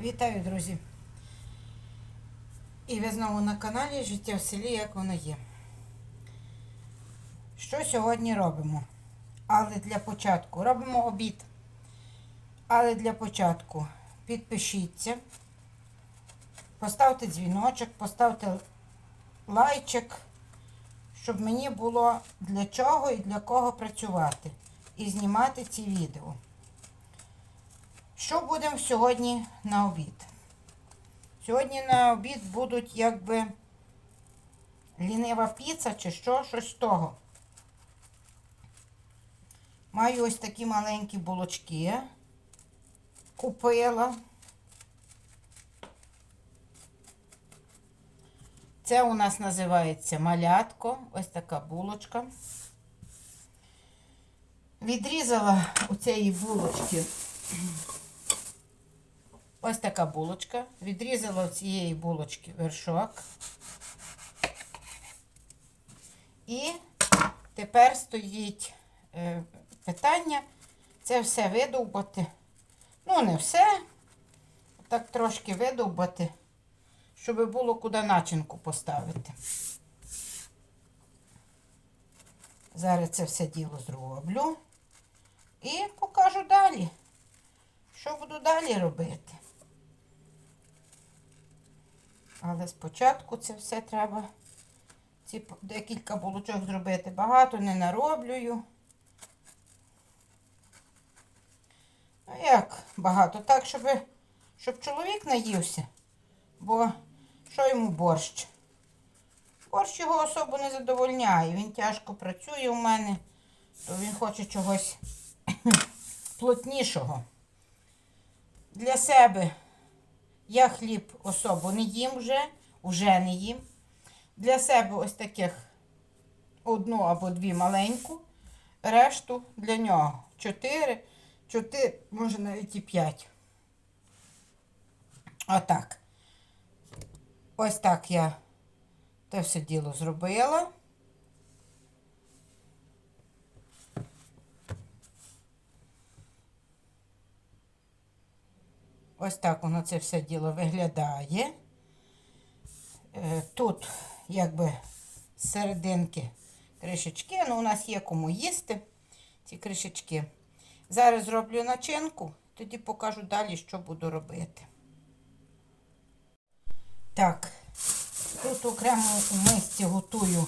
Вітаю, друзі! І ви знову на каналі Життя в селі, як воно є. Що сьогодні робимо? Але для початку робимо обід. Але для початку підпишіться, поставте дзвіночок, поставте лайчик, щоб мені було для чого і для кого працювати і знімати ці відео. Що будемо сьогодні на обід? Сьогодні на обід будуть якби лінива піца чи що, щось того. Маю ось такі маленькі булочки. Купила. Це у нас називається малятко. Ось така булочка. Відрізала у цієї булочки Ось така булочка. Відрізала в цієї булочки вершок. І тепер стоїть е, питання це все видовбати. Ну, не все. Так трошки видовбати, щоб було куди начинку поставити. Зараз це все діло зроблю і покажу далі. Що буду далі робити? Але спочатку це все треба ці декілька булочок зробити. Багато не нароблюю. Ну як багато? Так, щоб, щоб чоловік наївся. Бо що йому борщ? Борщ його особо не задовольняє. Він тяжко працює у мене, то він хоче чогось плотнішого. Для себе я хліб особо не їм вже, вже не їм. Для себе ось таких одну або дві маленьку, решту для нього. Чотири, чотири, може навіть і п'ять. Отак. Ось так я те все діло зробила. Ось так воно це все діло виглядає. Е, Тут, якби, серединки кришечки. Ну, у нас є кому їсти ці кришечки. Зараз зроблю начинку, тоді покажу далі, що буду робити. Так, тут окремо у мисці готую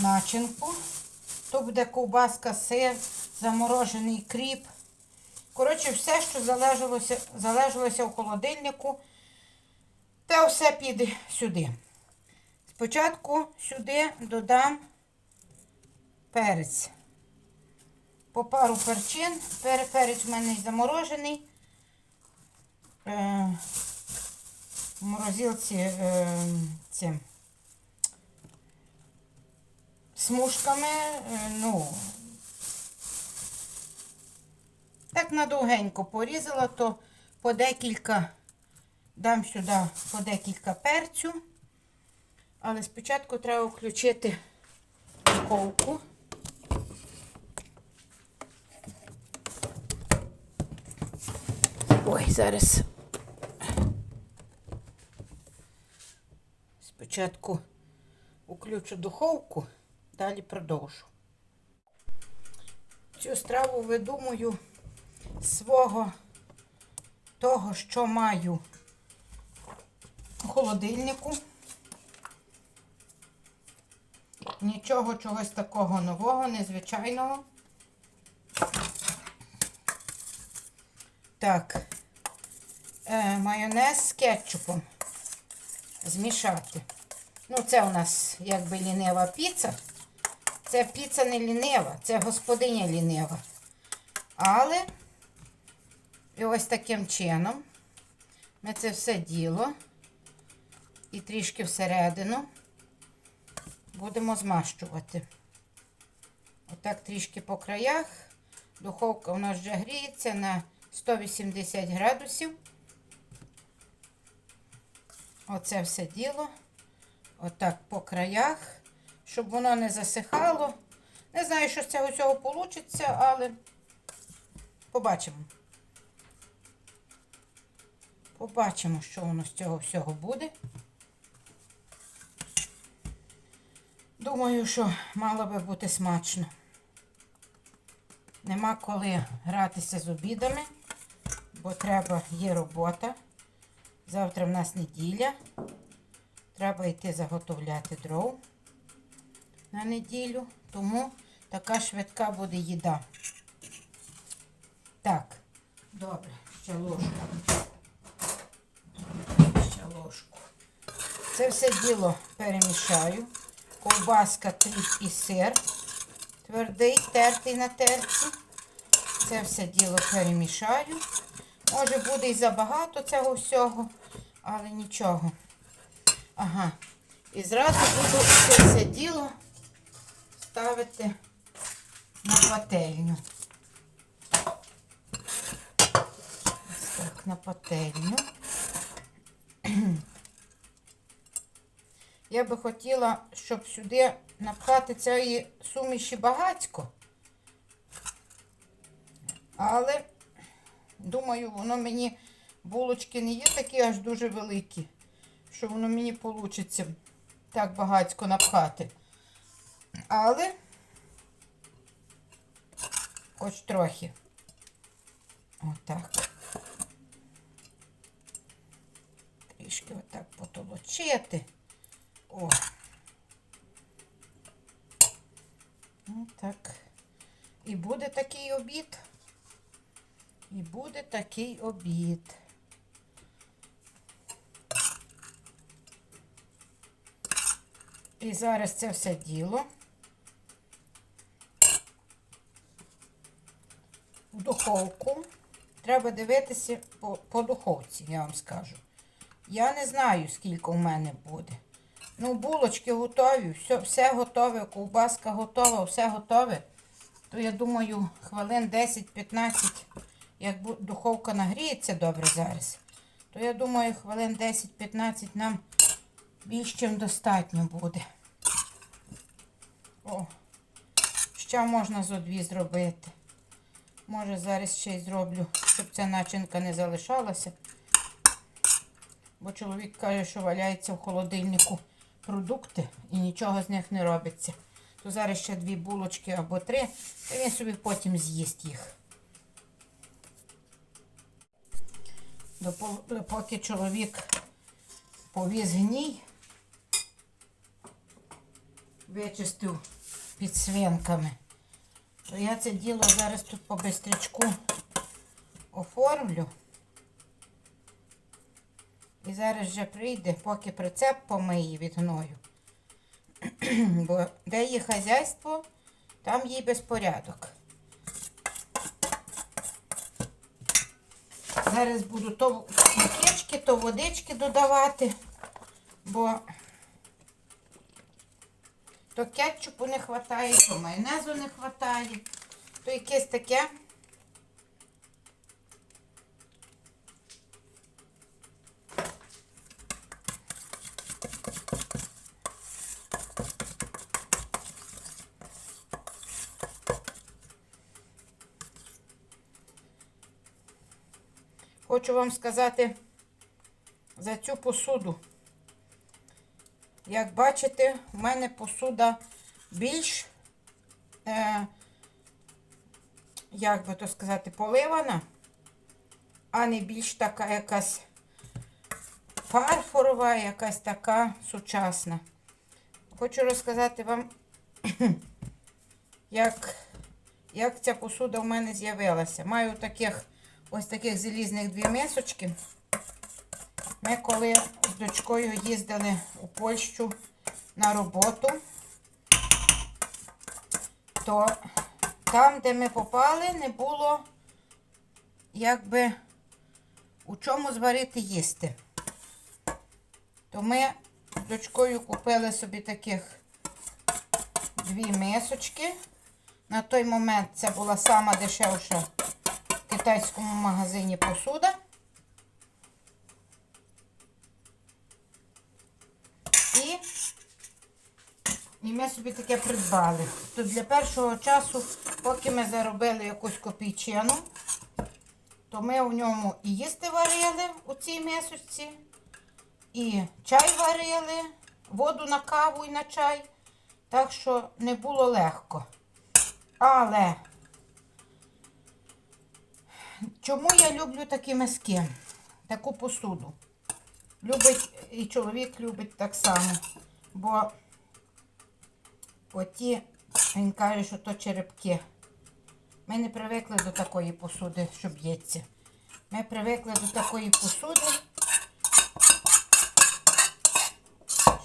начинку. То буде ковбаска, сир, заморожений кріп. Коротше, все, що залежалося, залежалося в холодильнику, те все піде сюди. Спочатку сюди додам перець. По пару перчин. Перець в мене заморожений. Е, в морозилці е, цим смужками, е, ну, так надовгенько порізала, то по декілька дам сюди по декілька перцю. Але спочатку треба включити духовку. Ой, зараз. Спочатку включу духовку, далі продовжу. Цю страву видумую свого того, що маю холодильнику. Нічого чогось такого нового, незвичайного. Так, е, майонез з кетчупом змішати. Ну, це у нас якби лінива піца. Це піца не лінива, це господиня лінива. Але і ось таким чином ми це все діло і трішки всередину будемо змащувати. Отак трішки по краях. Духовка у нас вже гріється на 180 градусів. Оце все діло. Отак по краях, щоб воно не засихало. Не знаю, що з цього всього вийде, але побачимо. Побачимо, що воно з цього всього буде. Думаю, що мало би бути смачно. Нема коли гратися з обідами, бо треба, є робота. Завтра в нас неділя. Треба йти заготовляти дров на неділю, тому така швидка буде їда. Так, добре, ще ложку. Ложку. Це все діло перемішаю. Ковбаска, кріп і сир. Твердий, тертий на терці. Це все діло перемішаю. Може буде і забагато цього всього, але нічого. Ага. І зразу буду це все діло ставити на пательню. Ось так, на пательню. Я би хотіла, щоб сюди напхати цієї суміші багацько. Але, думаю, воно мені булочки не є такі аж дуже великі, що воно мені вийде так багацько напхати. Але хоч трохи. Отак. Трішки отак потолочити. О. Отак. І буде такий обід. І буде такий обід. І зараз це все діло в духовку. Треба дивитися по, по духовці, я вам скажу. Я не знаю, скільки у мене буде. Ну, булочки готові, все, все готове, ковбаска готова, все готове. То я думаю, хвилин 10-15, як духовка нагріється добре зараз, то я думаю, хвилин 10-15 нам більш чим достатньо буде. О, ще можна зо дві зробити. Може, зараз ще й зроблю, щоб ця начинка не залишалася. Бо чоловік каже, що валяється в холодильнику продукти і нічого з них не робиться. То зараз ще дві булочки або три, і він собі потім з'їсть їх. Поки чоловік повіз гній, вичистив під свинками, то я це діло зараз тут по бистрячку оформлю. І зараз вже прийде, поки прицеп помиє від гною. Бо де є хазяйство, там є безпорядок. Зараз буду то мукички, то водички додавати, бо то кетчупу не вистачає, то майонезу не вистачає, то якесь таке. Хочу вам сказати за цю посуду. Як бачите, в мене посуда більш, е, як би то сказати, поливана, а не більш така якась фарфорова, якась така сучасна. Хочу розказати вам, як, як ця посуда в мене з'явилася. Маю таких ось таких залізних дві мисочки. Ми коли з дочкою їздили у Польщу на роботу, то там, де ми попали, не було якби у чому зварити їсти. То ми з дочкою купили собі таких дві мисочки. На той момент це була сама дешевша китайському магазині посуда. І, і ми собі таке придбали. То для першого часу, поки ми заробили якусь копійчину, то ми в ньому і їсти варили у цій мисочці, і чай варили, воду на каву і на чай. Так що не було легко. Але чому я люблю такі миски, таку посуду? Любить і чоловік любить так само. Бо оті, він каже, що то черепки. Ми не привикли до такої посуди, що б'ється. Ми привикли до такої посуди,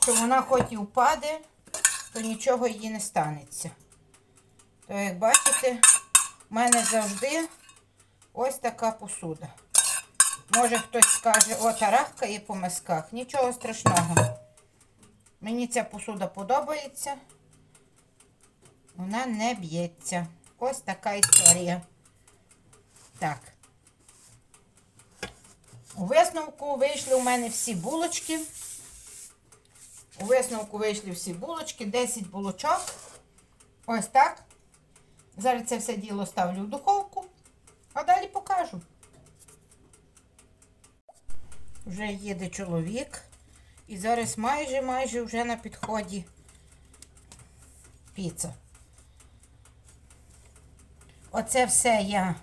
що вона хоч і впаде, то нічого їй не станеться. То, як бачите, в мене завжди ось така посуда. Може хтось скаже, о, тарахкає по мисках. Нічого страшного. Мені ця посуда подобається. Вона не б'ється. Ось така історія. Так. У висновку вийшли у мене всі булочки. У висновку вийшли всі булочки, 10 булочок. Ось так. Зараз це все діло ставлю в духовку, а далі покажу. Вже їде чоловік. І зараз майже майже вже на підході піца. Оце все я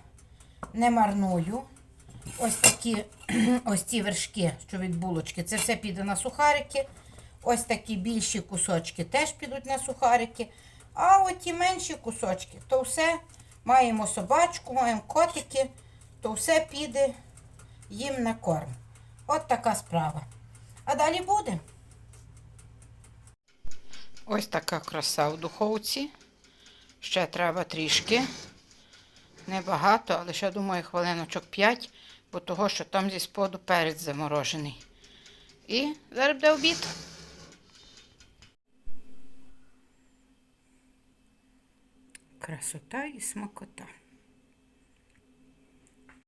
не марную. Ось такі ось ці вершки, що від булочки. Це все піде на сухарики. Ось такі більші кусочки теж підуть на сухарики. А оті менші кусочки, то все маємо собачку, маємо котики, то все піде їм на корм. От така справа. А далі буде. Ось така краса в духовці. Ще треба трішки. Небагато, але ще думаю хвилиночок 5, бо того, що там зі споду перець заморожений. І зараз буде обід. Красота і смакота.